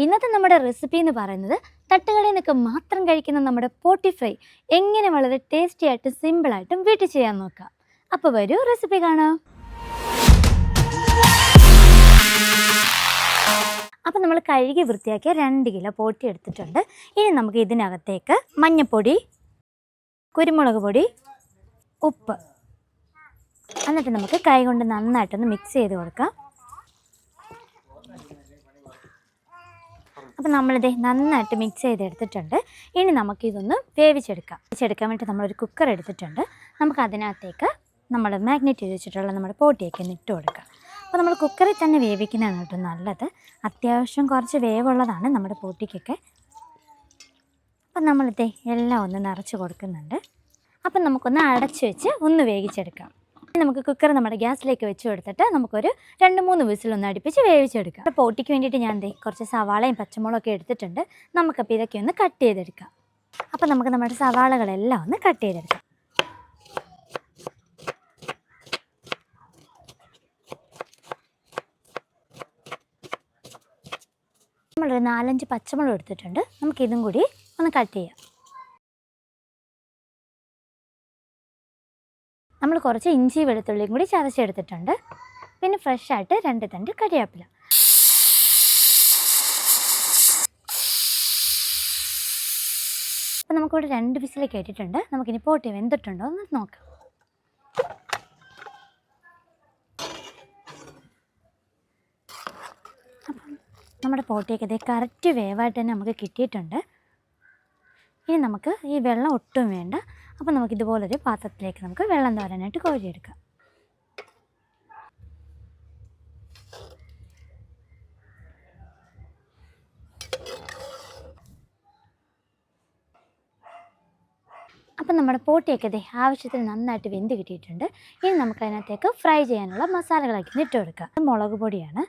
ഇന്നത്തെ നമ്മുടെ റെസിപ്പി എന്ന് പറയുന്നത് തട്ടുകടയിൽ നിന്നൊക്കെ മാത്രം കഴിക്കുന്ന നമ്മുടെ പോട്ടി ഫ്രൈ എങ്ങനെ വളരെ ടേസ്റ്റി ആയിട്ടും സിമ്പിളായിട്ടും വീട്ടിൽ ചെയ്യാൻ നോക്കാം. അപ്പോൾ വരൂ റെസിപ്പി കാണാം. അപ്പോൾ നമ്മൾ കഴുകി വൃത്തിയാക്കിയ രണ്ട് കിലോ പോട്ടി എടുത്തിട്ടുണ്ട്. ഇനി നമുക്ക് ഇതിനകത്തേക്ക് മഞ്ഞപ്പൊടി കുരുമുളക് പൊടി ഉപ്പ്. എന്നിട്ട് നമുക്ക് കൈ കൊണ്ട് നന്നായിട്ടൊന്ന് മിക്സ് ചെയ്ത് കൊടുക്കാം. അപ്പോൾ നമ്മളിത് നന്നായിട്ട് മിക്സ് ചെയ്തെടുത്തിട്ടുണ്ട്. ഇനി നമുക്കിതൊന്ന് വേവിച്ചെടുക്കാം. വേവിച്ചെടുക്കാൻ വേണ്ടി നമ്മളൊരു കുക്കർ എടുത്തിട്ടുണ്ട്. നമുക്ക് അതിനകത്തേക്ക് നമ്മൾ മാഗ്നറ്റ് വെച്ചിട്ടുള്ള നമ്മുടെ പോട്ടിയൊക്കെ ഒന്ന് ഇട്ട് കൊടുക്കാം. അപ്പോൾ നമ്മൾ കുക്കറിൽ തന്നെ വേവിക്കുന്നതാണ് കേട്ടോ നല്ലത്. അത്യാവശ്യം കുറച്ച് വേവുള്ളതാണ് നമ്മുടെ പോട്ടിക്കൊക്കെ അപ്പം നമ്മളിത് എല്ലാം ഒന്ന് നിറച്ച് കൊടുക്കുന്നുണ്ട്. അപ്പം നമുക്കൊന്ന് അടച്ച് വെച്ച് ഒന്ന് വേവിച്ചെടുക്കാം. നമുക്ക് കുക്കർ നമ്മുടെ ഗ്യാസിലേക്ക് വെച്ച് കൊടുത്തിട്ട് നമുക്കൊരു രണ്ട് മൂന്ന് വിസിലൊന്ന് അടുപ്പിച്ച് വേവിച്ചെടുക്കാം. അപ്പോൾ പൊട്ടിക്ക് വേണ്ടിയിട്ട് ഞാൻ ദേ കുറച്ച് സവാളയും പച്ചമുളകൊക്കെ എടുത്തിട്ടുണ്ട്. നമുക്കപ്പോൾ ഇതൊക്കെ ഒന്ന് കട്ട് ചെയ്തെടുക്കാം. അപ്പോൾ നമുക്ക് നമ്മുടെ സവാളകളെല്ലാം ഒന്ന് കട്ട് ചെയ്തെടുക്കാം. നമ്മളൊരു നാലഞ്ച് പച്ചമുളക് എടുത്തിട്ടുണ്ട്. നമുക്കിതും കൂടി ഒന്ന് കട്ട് ചെയ്യാം. നമ്മൾ കുറച്ച് ഇഞ്ചി വെളുത്തുള്ളിയും കൂടി ചതച്ചെടുത്തിട്ടുണ്ട്. പിന്നെ ഫ്രഷ് ആയിട്ട് രണ്ട് തണ്ട് കരിവേപ്പില അപ്പം നമുക്കിവിടെ രണ്ട് വിസിൽ കേട്ടിട്ടുണ്ട്. നമുക്കിനി പോട്ടി വെന്തിട്ടുണ്ടോ എന്ന് നോക്കാം. നമ്മുടെ പോട്ടിയൊക്കെ ഇതേ കറക്റ്റ് വേവായിട്ട് തന്നെ നമുക്ക് കിട്ടിയിട്ടുണ്ട്. ഇനി നമുക്ക് ഈ വെള്ളം ഒട്ടും വേണ്ട. അപ്പോൾ നമുക്ക് ഇതുപോലൊരു പാത്രത്തിലേക്ക് നമുക്ക് വെള്ളം തോരാനായിട്ട് കോരിയെടുക്കാം. അപ്പം നമ്മുടെ പോട്ടിയൊക്കെ ദേ ആവശ്യത്തിന് നന്നായിട്ട് വെന്ത് കിട്ടിയിട്ടുണ്ട്. ഇനി നമുക്ക് അതിനകത്തേക്ക് ഫ്രൈ ചെയ്യാനുള്ള മസാലകളാക്കി ഇട്ട് കൊടുക്കാം. ഇത് മുളക് പൊടിയാണ്.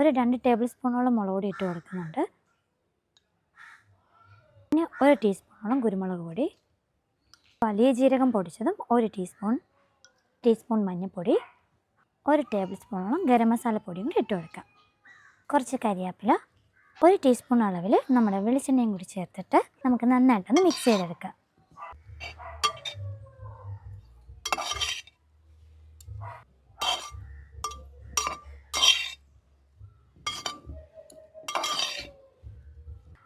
ഒരു രണ്ട് ടേബിൾ സ്പൂണോളം മുളക് പൊടി ഇട്ട് കൊടുക്കുന്നുണ്ട്. പിന്നെ ഒരു ടീസ്പൂണോളം കുരുമുളക് പൊടി വലിയ ജീരകം പൊടിച്ചതും ഒരു ടീസ്പൂൺ ടീസ്പൂൺ മഞ്ഞൾപ്പൊടി ഒരു ടേബിൾ സ്പൂണോളം ഗരം മസാല പൊടിയും കൂടി ഇട്ട് കൊടുക്കാം. കുറച്ച് കരിയാപ്പില ഒരു ടീസ്പൂൺ അളവിൽ നമ്മുടെ വെളിച്ചെണ്ണയും കൂടി ചേർത്തിട്ട് നമുക്ക് നന്നായിട്ടൊന്ന് മിക്സ് ചെയ്തെടുക്കാം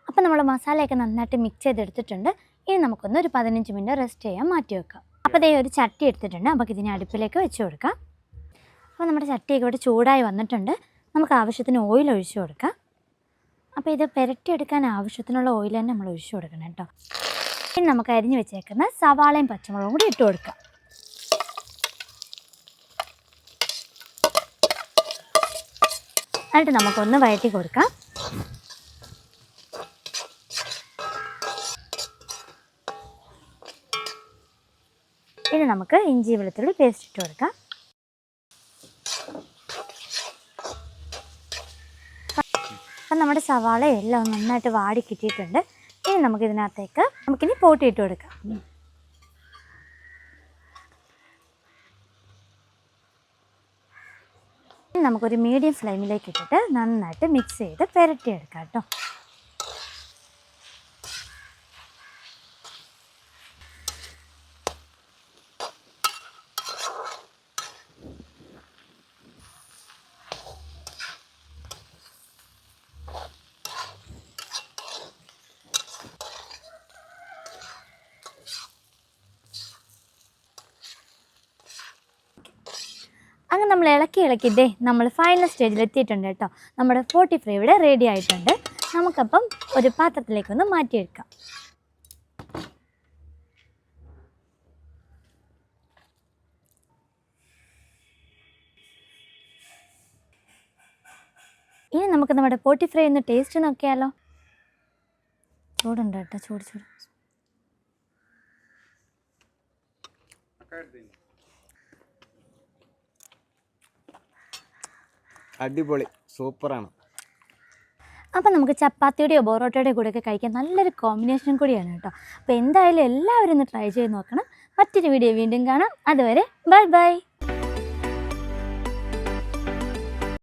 അപ്പം നമ്മൾ മസാലയൊക്കെ നന്നായിട്ട് മിക്സ് ചെയ്തെടുത്തിട്ടുണ്ട്. ഇനി നമുക്കൊന്ന് ഒരു പതിനഞ്ച് മിനിറ്റ് റെസ്റ്റ് ചെയ്യാൻ മാറ്റി വെക്കാം. അപ്പോൾ ദേ ഒരു ചട്ടി എടുത്തിട്ടുണ്ട്. നമുക്ക് ഇതിനെ അടുപ്പിലേക്ക് വെച്ച് കൊടുക്കാം. അപ്പോൾ നമ്മുടെ ചട്ടിയൊക്കെ ഇവിടെ ചൂടായി വന്നിട്ടുണ്ട്. നമുക്ക് ആവശ്യത്തിന് ഓയിൽ ഒഴിച്ച് കൊടുക്കാം. അപ്പോൾ ഇത് പുരട്ടിയെടുക്കാൻ ആവശ്യത്തിനുള്ള ഓയിൽ തന്നെ നമ്മൾ ഒഴിച്ചു കൊടുക്കണം കേട്ടോ. ഇനി നമുക്ക് അരിഞ്ഞ് വെച്ചേക്കുന്ന സവാളയും പച്ചമുളകും കൂടി ഇട്ട് കൊടുക്കാം. എന്നിട്ട് നമുക്കൊന്ന് വഴറ്റി കൊടുക്കാം. ഇനി നമുക്ക് ഇഞ്ചി വെളുത്തുള്ളി പേസ്റ്റ് ഇട്ട് കൊടുക്കാം. അപ്പം നമ്മുടെ സവാള എല്ലാം നന്നായിട്ട് വാടി കിട്ടിയിട്ടുണ്ട്. ഇനി നമുക്ക് ഇതിനകത്തേക്ക് നമുക്കിനി പോട്ടിയിട്ട് കൊടുക്കാം. നമുക്കൊരു മീഡിയം ഫ്ലെയിമിലേക്ക് ഇട്ടിട്ട് നന്നായിട്ട് മിക്സ് ചെയ്ത് പുരട്ടിയെടുക്കാം കേട്ടോ. നമ്മൾ ഇളക്കി ഇളക്കിയിട്ടേ നമ്മൾ ഫൈനൽ സ്റ്റേജിൽ എത്തിയിട്ടുണ്ട് കേട്ടോ. നമ്മുടെ ഫോർട്ടി ഫൈവ് ഇവിടെ റെഡി ആയിട്ടുണ്ട്. നമുക്കപ്പം ഒരു പാത്രത്തിലേക്കൊന്ന് മാറ്റിയെടുക്കാം. ഇനി നമുക്ക് നമ്മുടെ പോട്ടി ഫ്രൈ ഒന്ന് ടേസ്റ്റ് നോക്കിയാലോ. ചൂടുണ്ട് കേട്ടോ ചൂട് ചൂട്. അടിപൊളി സൂപ്പറാണ്. അപ്പം നമുക്ക് ചപ്പാത്തിയുടെയോ ബൊറോട്ടയുടെയോ കൂടെയൊക്കെ കഴിക്കാൻ നല്ലൊരു കോമ്പിനേഷൻ കൂടിയാണ് കേട്ടോ. അപ്പോൾ എന്തായാലും എല്ലാവരും ഒന്ന് ട്രൈ ചെയ്ത് നോക്കണം. മറ്റൊരു വീഡിയോ വീണ്ടും കാണാം. അതുവരെ ബൈ ബൈ